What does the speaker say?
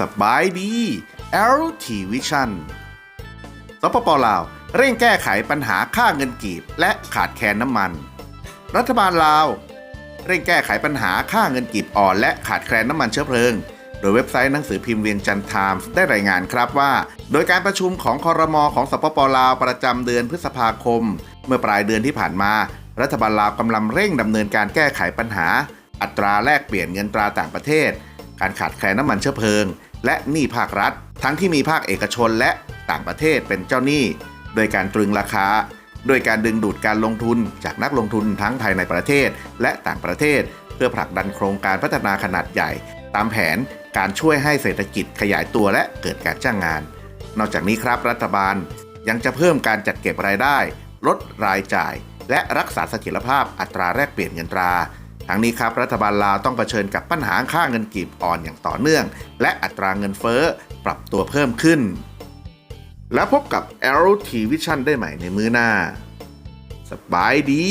สบายดี LT Vision สปปลาว เร่งแก้ไขปัญหาค่าเงินกีบ และขาดแคลนน้ำมัน รัฐบาลลาว เร่งแก้ไขปัญหาค่าเงินกีบอ่อนและขาดแคลนน้ำมันเชื้อเพลิง โดยเว็บไซต์หนังสือพิมพ์เวียงจันทร์ไทมส์ได้รายงานครับว่า โดยการประชุมของคอรมอของสปปลาวประจำเดือนพฤษภาคม เมื่อปลายเดือนที่ผ่านมา รัฐบาลลาวกำลังเร่งดำเนินการแก้ไขปัญหา อัตราแลกเปลี่ยนเงินตราต่างประเทศ การขาดแคลนน้ำมันเชื้อเพลิง และหนี้ภาครัฐ ทั้งที่มีภาคเอกชนและต่างประเทศเป็นเจ้าหนี้ โดยการตรึงราคาโดยการดึงดูดการลงทุนจากนักลงทุนทั้งภายในประเทศและต่างประเทศ เพื่อผลักดันโครงการพัฒนาขนาดใหญ่ ตามแผนการช่วยให้เศรษฐกิจขยายตัวและเกิดการจ้างงาน นอกจากนี้ครับรัฐบาลยังจะเพิ่มการจัดเก็บรายได้ ลดรายจ่าย และรักษาเสถียรภาพอัตราแลกเปลี่ยนเงินตราทั้งนี้ครับรัฐบาลลาวต้องเผชิญกับปัญหาค่าเงินกีบอ่อนอย่างต่อเนื่อง และอัตราเงินเฟ้อปรับตัวเพิ่มขึ้น แล้วพบกับ LT Vision ได้ใหม่ในมื้อหน้า สบายดี